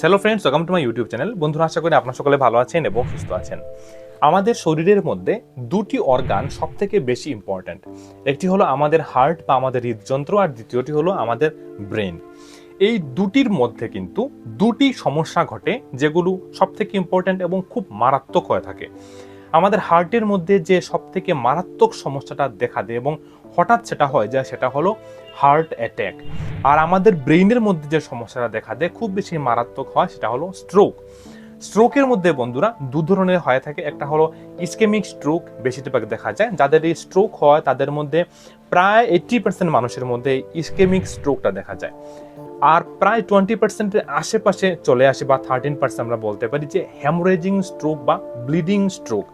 Hello friends welcome to my YouTube channel বন্ধুরা, আশা করি আপনার সকলে ভালো আছেন এবং সুস্থ আছেন। আমাদের শরীরের মধ্যে দুটি অর্গান সব থেকে বেশি ইম্পর্ট্যান্ট একটি হলো আমাদের হার্ট বা আমাদের হৃদযন্ত্র আর দ্বিতীয়টি হলো আমাদের ব্রেন এই দুটির মধ্যে কিন্তু দুটি সমস্যা ঘটে যেগুলো সব থেকে ইম্পর্ট্যান্ট এবং খুব মারাত্মক হয়ে থাকে। আমাদের হার্টের মধ্যে যে সব থেকে মারাত্মক সমস্যাটা দেখা দেয় এবং হঠাৎ সেটা হয় যায় সেটা হলো হার্ট অ্যাট্যাক আর আমাদের ব্রেইনের মধ্যে যে সমস্যাটা দেখা দেয়, খুব বেশি মারাত্মক হয়, সেটা হলো স্ট্রোক। স্ট্রোকের মধ্যে বন্ধুরা দু ধরনের হয়ে থাকে। একটা হলো ইসকেমিক স্ট্রোক বেশিরভাগ দেখা যায়। যাদের এই স্ট্রোক হয়, তাদের মধ্যে প্রায় এইট্টি পার্সেন্ট মানুষের মধ্যে ইসকেমিক স্ট্রোকটা দেখা যায়। আর প্রায় টোয়েন্টি পার্সেন্টের আশেপাশে চলে আসে বা থার্টিন পার্সেন্ট আমরা বলতে পারি যে হ্যামোরেজিং স্ট্রোক বা ব্লিডিং স্ট্রোক।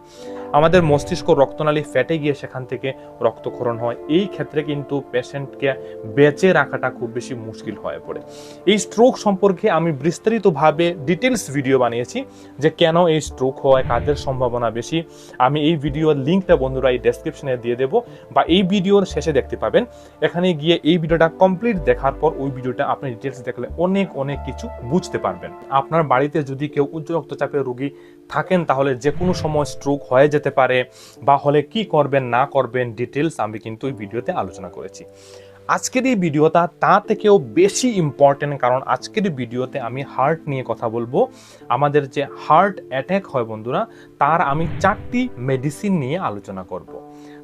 আমাদের মস্তিষ্ক রক্তনালী ফ্যাটে গিয়ে সেখান থেকে রক্তক্ষরণ হয়। এই ক্ষেত্রে কিন্তু পেশেন্টকে বেঁচে রাখাটা খুব বেশি মুশকিল হয়ে পড়ে। এই স্ট্রোক সম্পর্কে আমি বিস্তারিতভাবে ডিটেলস ভিডিও বানিয়েছি যে কেন এই স্ট্রোক হয়, কাদের সম্ভাবনা বেশি। আমি এই ভিডিওর লিঙ্কটা বন্ধুরা এই ডেসক্রিপশনে দিয়ে দেবো বা এই ভিডিওর শেষে দেখতে পাবেন। এখানে গিয়ে এই ভিডিওটা কমপ্লিট দেখার পর ওই ভিডিওটা আপনি ডিটেলস দেখলে অনেক অনেক কিছু বুঝতে পারবেন। আপনার বাড়িতে যদি কেউ উচ্চ রক্তচাপের রোগী থাকেন, তাহলে যে কোনো সময় স্ট্রোক হয়ে যেতে পারে বা হলে কি করবেন, না করবেন ডিটেলস আমি কিন্তু এই ভিডিওতে আলোচনা করেছি। আজকের এই ভিডিওটা তা থেকেও বেশি ইম্পর্টেন্ট কারণ আজকের ভিডিওতে আমি হার্ট নিয়ে কথা বলব। আমাদের যে হার্ট অ্যাট্যাক হয় বন্ধুরা, তার আমি চারটি মেডিসিন নিয়ে আলোচনা করব।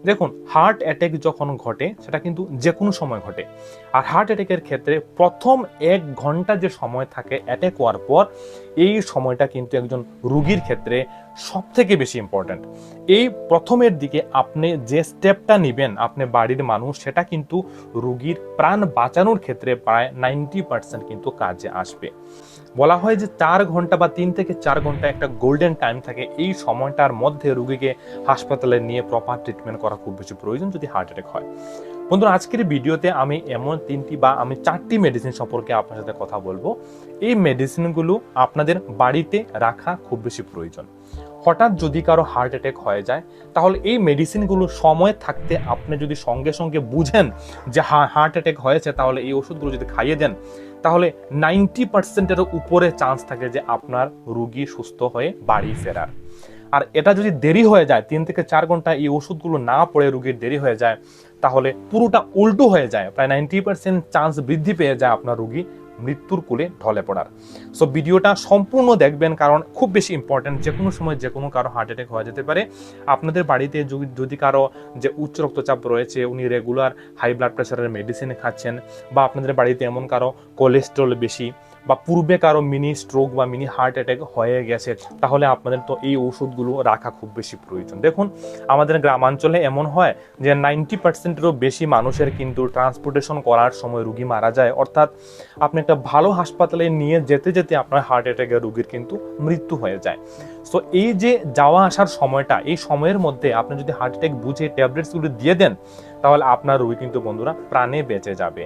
দেখুন হার্ট অ্যাট্যাক যখন ঘটে, সেটা কিন্তু যে কোনো সময় ঘটে। আর হার্ট অ্যাট্যাকের ক্ষেত্রে প্রথম এক ঘণ্টা যে সময় থাকে অ্যাট্যাক হওয়ার পর, এই সময়টা কিন্তু একজন রুগীর ক্ষেত্রে সব থেকে বেশি ইম্পর্ট্যান্ট এই প্রথমের দিকে আপনি যে স্টেপটা নেবেন, আপনি বাড়ির মানুষ, সেটা কিন্তু রুগীর প্রাণ বাঁচানোর ক্ষেত্রে প্রায় নাইনটি পার্সেন্ট কিন্তু কাজে আসবে। বলা হয় যে চার ঘণ্টা বা তিন থেকে চার ঘণ্টা একটা গোল্ডেন টাইম থাকে। এই সময়টার মধ্যে রুগীকে হাসপাতালে নিয়ে প্রপার ট্রিটমেন্ট করা খুব বেশি প্রয়োজন যদি হার্ট অ্যাটাক হয়। বন্ধুরা, আজকের ভিডিওতে আমি এমন তিনটি বা আমি চারটি মেডিসিন সম্পর্কে আপনার সাথে কথা বলব। এই মেডিসিনগুলো আপনাদের বাড়িতে রাখা খুব বেশি প্রয়োজন। হঠাৎ যদি কারও হার্ট অ্যাটাক হয়ে যায়, তাহলে এই মেডিসিনগুলো সময় থাকতে আপনি যদি সঙ্গে সঙ্গে বুঝেন যে হার্ট অ্যাটাক হয়েছে, তাহলে এই ওষুধগুলো যদি খাইয়ে দেন তাহলে নাইনটি পার্সেন্টেরও উপরে চান্স থাকে যে আপনার রুগী সুস্থ হয়ে বাড়ি ফেরার। আর এটা যদি দেরি হয়ে যায়, তিন থেকে চার ঘণ্টা এই ওষুধগুলো না পড়ে রুগীর দেরি হয়ে যায়, তাহলে পুরোটা উল্টো হয়ে যায়। প্রায় নাইনটি পার্সেন্ট চান্স বৃদ্ধি পেয়ে যায় আপনার রুগী মৃত্যুর কোলে ঢলে পড়ার। সো ভিডিওটা সম্পূর্ণ দেখবেন কারণ খুব বেশি ইম্পর্ট্যান্ট যে কোনো সময় যে কোনো কারও হার্ট অ্যাটাক হওয়া যেতে পারে। আপনাদের বাড়িতে যদি কারও যে উচ্চ রক্তচাপ রয়েছে, উনি রেগুলার হাই ব্লাড প্রেশারের মেডিসিন খাচ্ছেন বা আপনাদের বাড়িতে এমন কারও কোলেস্ট্রল বেশি বা পূর্বে কারও মিনি স্ট্রোক বা মিনি হার্ট অ্যাটাক হয়ে গেছে, তাহলে আপনাদের তো এই ওষুধগুলো রাখা খুব বেশি প্রয়োজন। দেখুন, আমাদের গ্রামাঞ্চলে এমন হয় যে নাইনটি পার্সেন্টেরও বেশি মানুষের কিন্তু ট্রান্সপোর্টেশন করার সময় রুগী মারা যায়। অর্থাৎ আপনি একটা ভালো হাসপাতালে নিয়ে যেতে যেতে আপনার হার্ট অ্যাটাকের রুগীর কিন্তু মৃত্যু হয়ে যায়। সো এই যে যাওয়া আসার সময়টা, এই সময়ের মধ্যে আপনি যদি হার্ট অ্যাটাক বুঝে ট্যাবলেটসগুলো দিয়ে দেন তাহলে আপনার রোগী কিন্তু বন্ধুরা প্রাণে বেঁচে যাবে।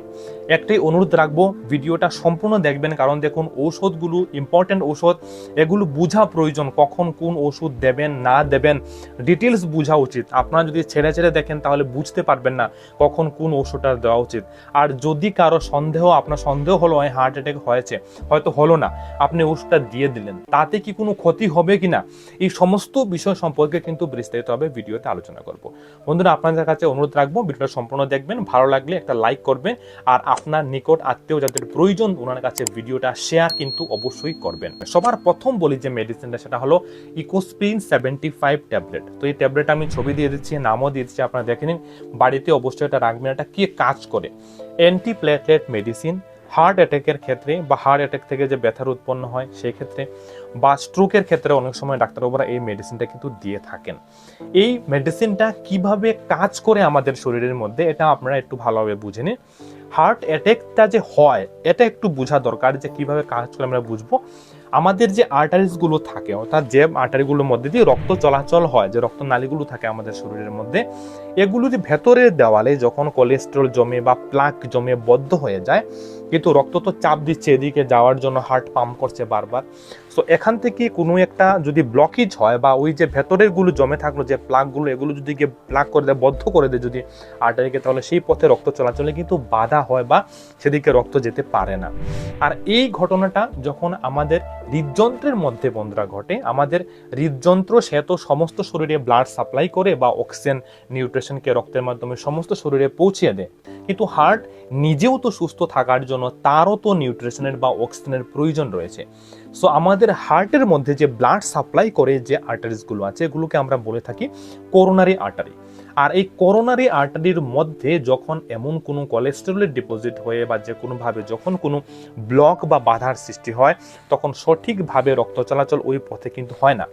একটাই অনুরোধ রাখব, ভিডিওটা সম্পূর্ণ দেখবেন, কারণ দেখুন ঔষধগুলো ইম্পর্টেন্ট ঔষধ, এগুলো বোঝা প্রয়োজন, কখন কোন ওষুধ দেবেন, না দেবেন ডিটেলস বোঝা উচিত। আপনারা যদি ছেড়ে ছেড়ে দেখেন, তাহলে বুঝতে পারবেন না কখন কোন ওষুধটা দেওয়া উচিত। আর যদি কারও সন্দেহ, আপনার সন্দেহ হলো হার্ট অ্যাটাক হয়েছে হয়তো হলো না, আপনি ওষুধটা দিয়ে দিলেন, তাতে কি কোনো ক্ষতি হবে কি না এই সমস্ত বিষয় সম্পর্কে কিন্তু বিস্তারিতভাবে ভিডিওতে আলোচনা করব। বন্ধুরা, আপনাদের কাছে অনুরোধ রাখব ভিডিওটা সম্পূর্ণ দেখবেন, ভালো লাগলে একটা লাইক করবেন, আর আপনার নিকট আত্মীয় যাদের প্রয়োজন ওনার কাছে ভিডিওটা শেয়ার কিন্তু অবশ্যই করবেন। সবার প্রথম বলি যে মেডিসিনটা সেটা হলো ইকোস্প্রিন সেভেন্টি ফাইভ ট্যাবলেট তো এই ট্যাবলেট আমি ছবি দিয়ে দিচ্ছি, নামও দিয়ে দিচ্ছি, আপনারা দেখে নিন। বাড়িতে অবশ্যই এটা রাখবেন। এটা কি কাজ করে? অ্যান্টি প্লেটলেট মেডিসিন হার্ট অ্যাটাকের ক্ষেত্রে বা হার্ট অ্যাটাক থেকে যে ব্যথার উৎপন্ন হয়, সেই ক্ষেত্রে বা স্ট্রোকের ক্ষেত্রে অনেক সময় ডাক্তারবাবুরা এই মেডিসিনটা কিন্তু দিয়ে থাকেন। এই মেডিসিনটা কীভাবে কাজ করে আমাদের শরীরের মধ্যে, এটা আপনারা একটু ভালোভাবে বুঝে নিন। হার্ট অ্যাটাকটা যে হয়, এটা একটু বোঝা দরকার যে কীভাবে কাজ করে আমরা বুঝব। আমাদের যে আর্টারিসগুলো থাকে, অর্থাৎ যে আর্টারিগুলোর মধ্যে দিয়ে রক্ত চলাচল হয়, যে রক্ত নালীগুলো থাকে আমাদের শরীরের মধ্যে, এগুলো যে ভেতরের দেওয়ালে যখন কোলেস্ট্রল জমে বা প্লাক জমে বদ্ধ হয়ে যায় কিন্তু রক্ত তো চাপ দিচ্ছে এদিকে যাওয়ার জন্য হার্ট পাম্প করছে বারবার। সো এখান থেকে কোনো একটা যদি ব্লকেজ হয় বা ওই যে ভেতরেরগুলো জমে থাকল, যে প্লাগগুলো এগুলো যদি গিয়ে প্লাগ করে দেয়, বদ্ধ করে দেয় যদি আর্টারিকে তাহলে সেই পথে রক্ত চলাচলে কিন্তু বাধা হয় বা সেদিকে রক্ত যেতে পারে না। আর এই ঘটনাটা যখন আমাদের হৃদযন্ত্রের মধ্যে বন্ধুরা ঘটে, আমাদের হৃদযন্ত্র সে তো সমস্ত শরীরে ব্লাড সাপ্লাই করে বা অক্সিজেন নিউট্রিশনকে রক্তের মাধ্যমে সমস্ত শরীরে পৌঁছিয়ে দেয়। কিন্তু হার্ট নিজেও তো সুস্থ থাকার জন্য তারও তো নিউট্রিশনের বা অক্সিজেনের প্রয়োজন রয়েছে। সো আমাদের হার্টের মধ্যে যে ব্লাড সাপ্লাই করে যে আর্টারিসগুলো আছে, এগুলোকে আমরা বলে থাকি করোনারি আর্টারি আর এই করোনারি আর্টারির মধ্যে যখন এমন কোনো কোলেস্টেরলের ডিপোজিট হয়ে বা যে কোনোভাবে যখন কোনো ব্লক বা বাধার সৃষ্টি হয়, তখন সঠিকভাবে রক্ত চলাচল ওই পথে কিন্তু হয় না।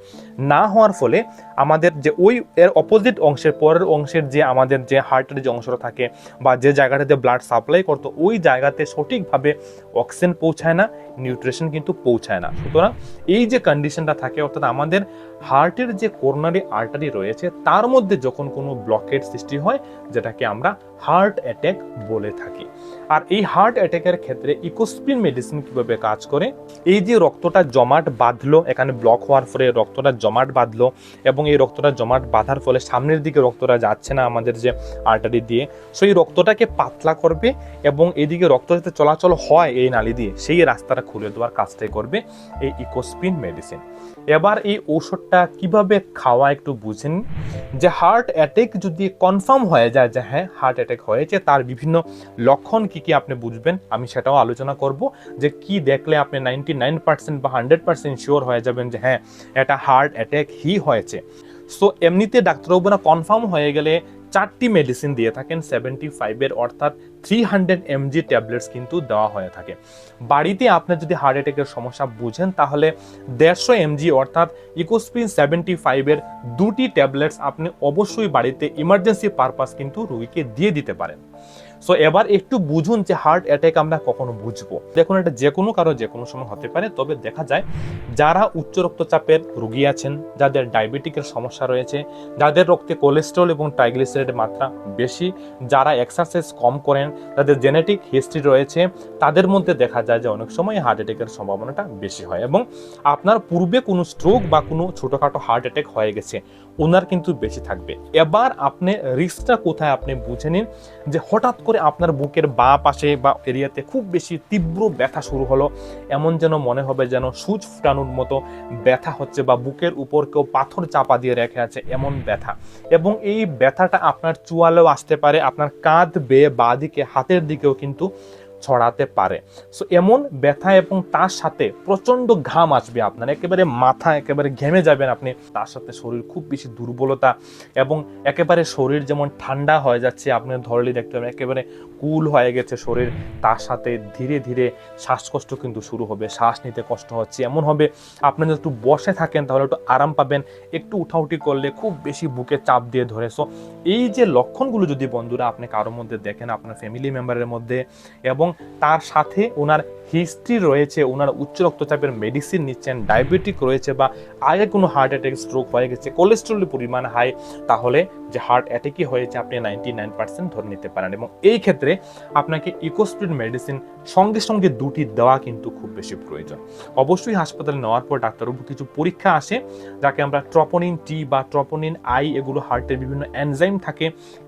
না হওয়ার ফলে আমাদের যে ওই এর অপোজিট অংশের, পরের অংশের যে আমাদের যে হার্টের যে অংশটা থাকে বা যে জায়গাটাতে ব্লাড সাপ্লাই করতো, ওই জায়গাতে সঠিকভাবে অক্সিজেন পৌঁছায় না নিউট্রিশন কিন্তু পৌঁছায় না। সুতরাং এই যে কন্ডিশনটা থাকে, অর্থাৎ আমাদের হার্টের যে করোনারি আর্টারি রয়েছে, তার মধ্যে যখন কোনো ব্লকের সৃষ্টি হয়, যেটাকে আমরা হার্ট অ্যাটাক বলে থাকি। আর এই হার্ট অ্যাটাকের ক্ষেত্রে ইকোস্প্রিন মেডিসিন কীভাবে কাজ করে? এই যে রক্তটা জমাট বাঁধলো, এখানে ব্লক হওয়ার ফলে রক্তটা জমাট বাঁধলো এবং এই রক্তটা জমাট বাঁধার ফলে সামনের দিকে রক্তটা যাচ্ছে না আমাদের যে আর্টারি দিয়ে। সেই রক্তটাকে পাতলা করবে এবং এদিকে রক্ত যাতে চলাচল হয় এই নালি দিয়ে, সেই রাস্তাটা খুলে দেওয়ার কাজটাই করবে এই ইকোস্পিন মেডিসিন এবার এই ঔষধটা কীভাবে খাওয়া একটু বুঝেন যে হার্ট অ্যাটাক যদি কনফার্ম হয়ে যায় যে হ্যাঁ হার্ট অ্যাটাক হয়েছে, তার বিভিন্ন লক্ষণ কি কি আপনি বুঝবেন, আমি সেটাও আলোচনা করব। যে কি দেখলে আপনি নাইনটি নাইন পার্সেন্ট বা হান্ড্রেড পার্সেন্ট শিওর হয়ে যাবেন যে হ্যাঁ এটা হার্ট অ্যাটাক হি হয়েছে। সো এমনিতে ডাক্তারবাবুরা কনফার্ম হয়ে গেলে চারটি মেডিসিন দিয়ে থাকেন সেভেন্টি ফাইভের অর্থাৎ থ্রি হান্ড্রেড এমজি ট্যাবলেটস কিন্তু দেওয়া হয়ে থাকে। বাড়িতে আপনার যদি হার্ট অ্যাটাকের সমস্যা বুঝেন, তাহলে দেড়শো এমজি অর্থাৎ ইকোস্পিন সেভেন্টি ফাইভের দুটি ট্যাবলেটস আপনি অবশ্যই বাড়িতে ইমার্জেন্সি পারপাস কিন্তু রুগীকে দিয়ে দিতে পারেন। সো এবার একটু বুঝুন যে হার্ট অ্যাটাক আমরা কখনো বুঝব। দেখুন এটা যে কোনো কারও যে কোনো সময় হতে পারে, তবে দেখা যায় যারা উচ্চ রক্তচাপের রোগী আছেন, যাদের ডায়াবেটিকের সমস্যা রয়েছে, যাদের রক্তে কোলেস্ট্রল এবং ট্রাইগ্লিসারাইডের মাত্রা বেশি, যারা এক্সারসাইজ কম করেন, তাদের জেনেটিক হিস্ট্রি রয়েছে, তাদের মধ্যে দেখা যায় যে অনেক সময় হার্ট অ্যাটাকের সম্ভাবনাটা বেশি হয় এবং আপনার পূর্বে কোনো স্ট্রোক বা কোনো ছোটোখাটো হার্ট অ্যাটাক হয়ে গেছে ওনার কিন্তু বেশি থাকবে। এবার আপনি রিস্কটা কোথায় আপনি বুঝে নিন যে হঠাৎ করে আপনার বুকের বা পাশে বা এরিয়াতে খুব বেশি তীব্র ব্যথা শুরু হলো। এমন যেন মনে হবে যেন সুচ ফুটানোর মতো ব্যথা হচ্ছে বা বুকের উপর কেউ পাথর চাপা দিয়ে রেখে আছে এমন ব্যথা। এবং এই ব্যথাটা আপনার চুয়ালেও আসতে পারে, আপনার কাঁধ বেয়ে বা দিকে, হাতের দিকেও কিন্তু ছড়াতে পারে। সো এমন ব্যথা এবং তার সাথে প্রচণ্ড ঘাম আসবে আপনার। একেবারে মাথা একেবারে ঘেমে যাবেন আপনি। তার সাথে শরীর খুব বেশি দুর্বলতা এবং একেবারে শরীর যেমন ঠান্ডা হয়ে যাচ্ছে, আপনি ধরলে দেখতে পাবেন। একেবারে কুল হয়ে গেছে শরীর, তার সাথে ধীরে ধীরে শ্বাসকষ্ট কিন্তু শুরু হবে, শ্বাস নিতে কষ্ট হচ্ছে। এমন হবে, আপনি যদি একটু বসে থাকেন, তাহলে একটু আরাম পাবেন, একটু উঠাউঠি করলে খুব বেশি বুকে চাপ দিয়ে ধরে। সো এই যে লক্ষণগুলো যদি বন্ধুরা আপনি কারোর মধ্যে দেখেন, আপনার ফ্যামিলি মেম্বারের মধ্যে, এবং তার সাথে ওনার হিস্ট্রি রয়েছে ওনার উচ্চ রক্তচাপের মেডিসিন নিচ্ছেন ডায়াবেটিক রয়েছে বা আগে কোনো হার্ট অ্যাটাক স্ট্রোক হয়ে গেছে কোলেস্ট্রলের পরিমাণ হাই তাহলে যে হার্ট অ্যাটাকই হয়েছে, আপনি নাইনটি নাইন পার্সেন্ট ধরে নিতে পারেন। এবং এই ক্ষেত্রে আপনাকে ইকোস্পিড মেডিসিন সঙ্গে সঙ্গে দুটি দেওয়া কিন্তু খুব বেশি প্রয়োজন। অবশ্যই হাসপাতালে নেওয়ার পর ডাক্তারবাবু কিছু পরীক্ষা আসে, যাকে আমরা ট্রপোনিন টি বা ট্রপোনিন আই এগুলো হার্টের বিভিন্ন এনজাইম থাকে,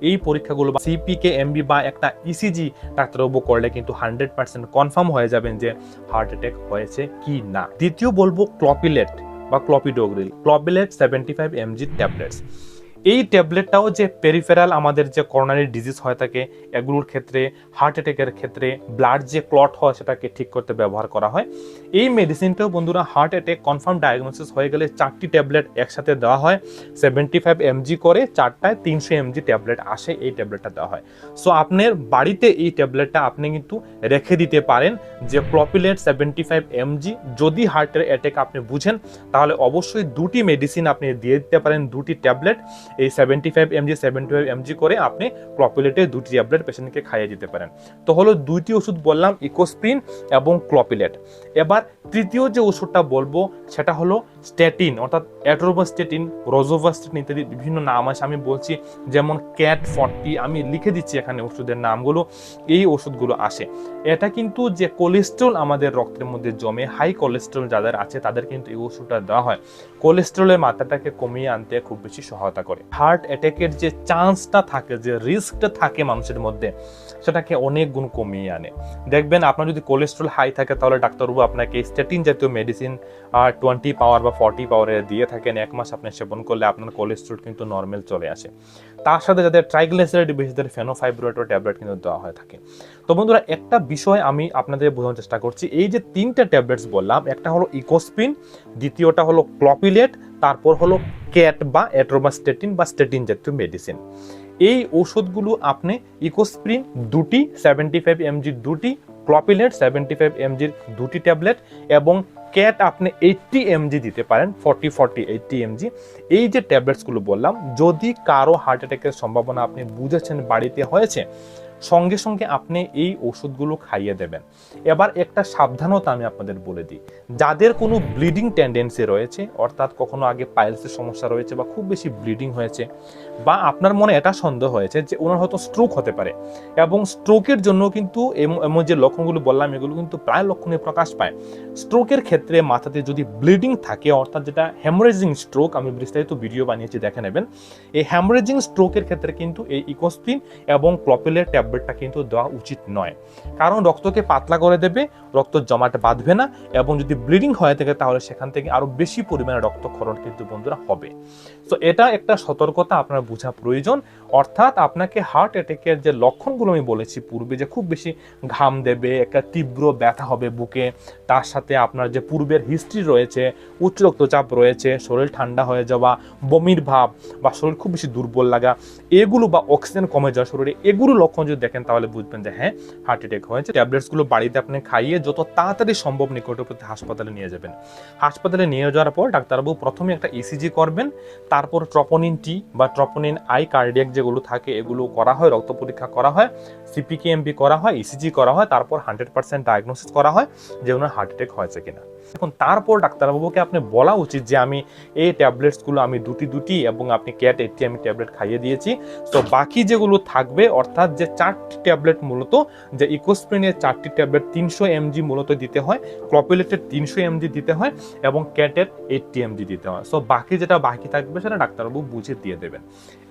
এই পরীক্ষাগুলো বা সিপিকে এমবি বা একটা ইসিজি ডাক্তারবাবু করলে কিন্তু হান্ড্রেড পার্সেন্ট কনফার্ম হয়ে যাবেন যে হার্ট অ্যাটাক হয়েছে কি না? দ্বিতীয় বলব ক্লপিলেট বা clopidogrel Clopilet seventy five mg tablets এই ট্যাবলেটটাও যে পেরিফেরাল আমাদের যে করোনারি ডিজিজ হয়ে থাকে, এগুলোর ক্ষেত্রে হার্ট অ্যাটাকের ক্ষেত্রে ব্লাড যে ক্লট হয় সেটাকে ঠিক করতে ব্যবহার করা হয়। এই মেডিসিনটাও বন্ধুরা হার্ট অ্যাটাক কনফার্ম ডায়াগনোসিস হয়ে গেলে চারটি ট্যাবলেট একসাথে দেওয়া হয়। সেভেন্টি ফাইভ এমজি করে চারটায় তিনশো এমজি ট্যাবলেট আসে এই ট্যাবলেটটা দেওয়া হয়। সো আপনার বাড়িতে এই ট্যাবলেটটা আপনি কিন্তু রেখে দিতে পারেন যে ক্লপিলেট সেভেন্টি ফাইভ এমজি যদি হার্টের অ্যাটাক আপনি বুঝেন, তাহলে অবশ্যই দুটি মেডিসিন আপনি দিয়ে দিতে পারেন, দুটি ট্যাবলেট। এই seventy five mg seventy five mg করে আপনি ক্লপিলেটে দুটি ট্যাবলেট পেশেন্টকে খাইয়ে দিতে পারেন। তো হলো দুইটি ওষুধ বললাম ইকোস্প্রিন এবং ক্লপিলেট এবার তৃতীয় যে ওষুধটা বলব, সেটা হলো স্ট্যাটিন অর্থাৎ অ্যাট্রোভাস্টেটিন রোজোভাস্টেটিন ইত্যাদি বিভিন্ন নাম আছে। আমি বলছি, যেমন ক্যাট ফর্টি আমি লিখে দিচ্ছি এখানে ওষুধের নামগুলো, এই ওষুধগুলো আসে। এটা কিন্তু যে কোলেস্ট্রল আমাদের রক্তের মধ্যে জমে হাই কোলেস্ট্রল যাদের আছে, তাদের কিন্তু এই ওষুধটা দেওয়া হয়। কোলেস্ট্রলের মাত্রাটাকে কমিয়ে আনতে খুব বেশি সহায়তা করে। হার্ট অ্যাটাকের যে চান্সটা থাকে, যে রিস্কটা থাকে মানুষের মধ্যে, সেটাকে অনেক গুণ কমিয়ে আনে। দেখবেন, আপনার যদি কোলেস্ট্রল হাই থাকে, তাহলে ডাক্তারবাবু আপনাকে স্ট্যাটিন জাতীয় মেডিসিন আর টোয়েন্টি পাওয়ার বা ফর্টি পাওয়ারে দিয়ে থাকেন, এক মাস আপনি সেবন করলে আপনার কোলেস্ট্রল কিন্তু নর্মাল চলে আসে। তার সাথে যাদের ট্রাইগ্লিসারাইড বেশি তাদের ফেনোফাইব্রেটর ট্যাবলেট কিন্তু দেওয়া হয়ে থাকে। তো বন্ধুরা, একটা বিষয় আমি আপনাদের বোঝানোর চেষ্টা করছি। এই যে তিনটা ট্যাবলেটস বললাম, একটা হলো ইকোস্পিন দ্বিতীয়টা হলো ক্লপিলেট তারপর হলো ক্যাট বা অ্যাট্রোমাস্টেটিন বা স্টেটিন জাতীয় মেডিসিন এই ঔষধগুলো আপনি ইকোস্প্রিন দুটি সেভেন্টি ফাইভ এমজির দুটি ক্লপিলেট সেভেন্টি ফাইভ এমজির দুটি ট্যাবলেট এবং ক্যাট আপনি এইটটি এমজি দিতে পারেন ফর্টি ফর্টি এইটটি এমজি এই যে ট্যাবলেটসগুলো বললাম, যদি কারও হার্ট অ্যাটাকের সম্ভাবনা আপনি বুঝেছেন, বাড়িতে হয়েছে সঙ্গে সঙ্গে আপনি এই ওষুধগুলো খাইয়ে দেবেন। এবার একটা সাবধানতা আমি আপনাদের বলে দিই। যাদের কোনো ব্লিডিং টেন্ডেন্সি রয়েছে, অর্থাৎ কখনো আগে পাইলসের সমস্যা রয়েছে বা খুব বেশি ব্লিডিং হয়েছে, বা আপনার মনে এটা সন্দেহ হয়েছে যে ওনার হয়তো স্ট্রোক হতে পারে, এবং স্ট্রোকের জন্য কিন্তু এম- এমন যে লক্ষণগুলো বললাম, এগুলো কিন্তু প্রায় লক্ষণে প্রকাশ পায়। স্ট্রোকের ক্ষেত্রে মাথাতে যদি ব্লিডিং থাকে, অর্থাৎ যেটা হ্যামরেজিং স্ট্রোক আমি বিস্তারিত ভিডিও বানিয়েছি, দেখে নেবেন। এই হ্যামরেজিং স্ট্রোকের ক্ষেত্রে কিন্তু এই ইকোস্পিন এবং ক্লপিলের ট্যাবলেটটা কিন্তু দেওয়া উচিত নয়। কারণ রক্তকে পাতলা করে দেবে, রক্ত জমাট বাঁধবে না এবং যদি ব্লিডিং হয়ে থাকে তাহলে সেখান থেকে আরও বেশি পরিমাণে রক্তক্ষরণ কিন্তু বন্ধুরা হবে। তো এটা একটা সতর্কতা আপনার বোঝা প্রয়োজন। অর্থাৎ আপনাকে হার্ট অ্যাটাকের যে লক্ষণগুলো আমি বলেছি পূর্বে যে খুব বেশি ঘাম দেবে, একটা তীব্র ব্যথা হবে বুকে তার সাথে আপনার যে পূর্বের হিস্ট্রি রয়েছে, উচ্চ রক্তচাপ রয়েছে, শরীর ঠান্ডা হয়ে যাওয়া, বমির ভাব বা শরীর খুব বেশি দুর্বল লাগা, এগুলো বা অক্সিজেন কমে যাওয়া শরীরে এগুলো লক্ষণ যদি দেখেন তাহলে বুঝবেন যে হ্যাঁ হার্ট অ্যাটাক হয়েছে। ট্যাবলেটসগুলো বাড়িতে আপনি খাইয়ে যত তাড়াতাড়ি সম্ভব নিকটবর্তী হাসপাতালে নিয়ে যাবেন। হাসপাতালে নিয়ে যাওয়ার পর ডাক্তারবাবু প্রথমে একটা ইসিজি করবেন, তারপর ট্রপোনিন টি বা ট্রপোনিন আই কার্ডিয়াক যেগুলো থাকে, এগুলো করা হয়, রক্ত পরীক্ষা করা হয় সিপিকেএমবি করা হয় ইসিজি করা হয়, তারপর হান্ড্রেড পার্সেন্ট ডায়াগনোসিস করা হয় যে ওনার হার্ট অ্যাটাক হয়েছে কিনা। এখন তারপর ডাক্তারবাবুকে আপনি বলা উচিত যে, আমি এই ট্যাবলেটসগুলো আমি দুটি দুটি এবং আপনি ক্যাট এইটটি আমি ট্যাবলেট খাইয়ে দিয়েছি। তো বাকি যেগুলো থাকবে, অর্থাৎ যে চারটি ট্যাবলেট মূলত, যে ইকোস্প্রিনের চারটি ট্যাবলেট তিনশো এমজি মূলত দিতে হয়, ক্লপিলেটের তিনশো এমজি দিতে হয় এবং ক্যাটের এইটটি এমজি দিতে হয়। সো বাকি যেটা বাকি থাকবে, সেটা ডাক্তারবাবু বুঝে দিয়ে দেবেন।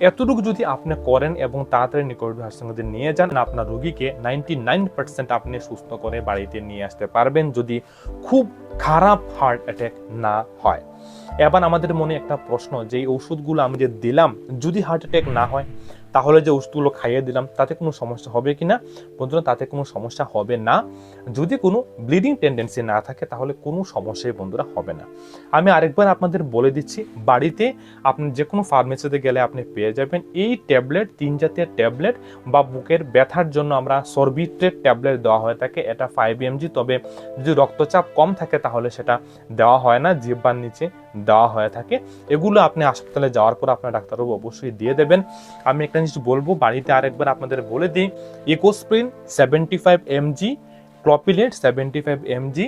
এতটুকু যদি আপনি করেন এবং তাড়াতাড়ি নিকটবর্তী হাসপাতালে নিয়ে যান, আপনার রোগীকে নাইনটি নাইন পার্সেন্ট আপনি সুস্থ করে বাড়িতে নিয়ে আসতে পারবেন। যদি খুব খারাপ হার্ট অ্যাটাক না হয়। এবার আমাদের মনে একটা প্রশ্ন যে ওষুধগুলো আমি যে দিলাম, যদি হার্ট অ্যাটাক না হয় তাহলে যে ওষুধগুলো খাইয়ে দিলাম, তাতে কোনো সমস্যা হবে কি না? বন্ধুরা, তাতে কোনো সমস্যা হবে না। যদি কোনো ব্লিডিং টেন্ডেন্সি না থাকে, তাহলে কোনো সমস্যাই বন্ধুরা হবে না। আমি আরেকবার আপনাদের বলে দিচ্ছি, বাড়িতে আপনি যে কোনো ফার্মেসিতে গেলে আপনি পেয়ে যাবেন এই ট্যাবলেট তিন জাতীয় ট্যাবলেট বা বুকের ব্যথার জন্য আমরা সরবিট্রেট ট্যাবলেট দেওয়া হয়ে থাকে। এটা ফাইভ এমজি তবে যদি রক্তচাপ কম থাকে, তাহলে সেটা দেওয়া হয় না, জিব্বার নিচে দেওয়া হয়ে থাকে। এগুলো আপনি হাসপাতালে যাওয়ার পর আপনার ডাক্তারবাবু অবশ্যই দিয়ে দেবেন। আমি একটা জিনিস বলব, বাড়িতে আরেকবার আপনাদের বলে দিই Ecosprin seventy five mg Clopilet seventy five mg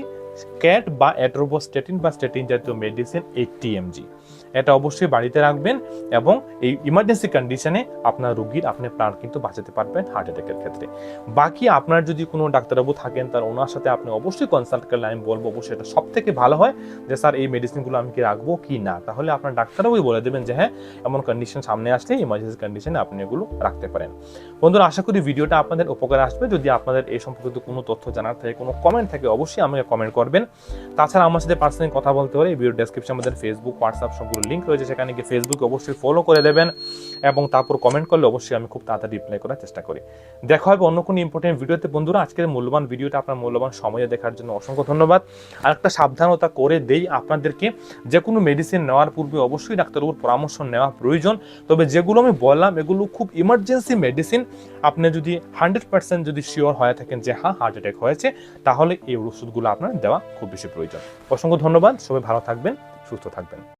cat বা অ্যাট্রোবোস্টেটিন বা স্টেটিন জাতীয় মেডিসিন এইটটি এমজি এটা অবশ্যই বাড়িতে রাখবেন এবং এই ইমার্জেন্সি কন্ডিশনে আপনার রুগীর আপনি প্রাণ কিন্তু বাঁচাতে পারবেন হার্ট অ্যাটাকের ক্ষেত্রে। বাকি আপনার যদি কোনো ডাক্তারবাবু থাকেন, তার ওনার সাথে আপনি অবশ্যই কনসাল্ট করলে আমি বলব, অবশ্যই এটা সব থেকে ভালো হয় যে, স্যার, এই মেডিসিনগুলো আমি কি রাখব কি না? তাহলে আপনার ডাক্তারবাবুই বলে দেবেন যে হ্যাঁ এমন কন্ডিশন সামনে আসলে ইমার্জেন্সি কন্ডিশনে আপনি এগুলো রাখতে পারেন। বন্ধুরা, আশা করি ভিডিওটা আপনাদের উপকার আসবে। যদি আপনাদের এই সম্পর্কিত কোনো তথ্য জানার থাকে, কোনো কমেন্ট থাকে, অবশ্যই আমাকে কমেন্ট করবেন। তাছাড়া আমার সাথে পার্সোনালি কথা বলতে হলে ভিডিও ডেসক্রিপশন আমাদের ফেসবুক হোয়াটসঅ্যাপ সবগুলো লিঙ্ক রয়েছে, সেখানে গিয়ে ফেসবুকে অবশ্যই ফলো করে দেবেন এবং তারপর কমেন্ট করলে অবশ্যই আমি খুব তাড়াতাড়ি রিপ্লাই করার চেষ্টা করি। দেখা হবে অন্য কোনো ইম্পর্টেন্ট ভিডিওতে বন্ধুরা, আজকের মূল্যবান ভিডিওটা আপনার মূল্যবান সময়ে দেখার জন্য অসংখ্য ধন্যবাদ। আর একটা সাবধানতা করে দেই আপনাদেরকে, যে কোনো মেডিসিন নেওয়ার পূর্বে অবশ্যই ডাক্তারবাবুর পরামর্শ নেওয়া প্রয়োজন। তবে যেগুলো আমি বললাম, এগুলো খুব ইমার্জেন্সি মেডিসিন আপনি যদি হান্ড্রেড পার্সেন্ট যদি শিওর হয়ে থাকেন যে হ্যাঁ হার্ট অ্যাটাক হয়েছে, তাহলে এই ওষুধগুলো আপনার দেওয়া খুব বেশি প্রয়োজন। অসংখ্য ধন্যবাদ। সবাই ভালো থাকবেন, সুস্থ থাকবেন।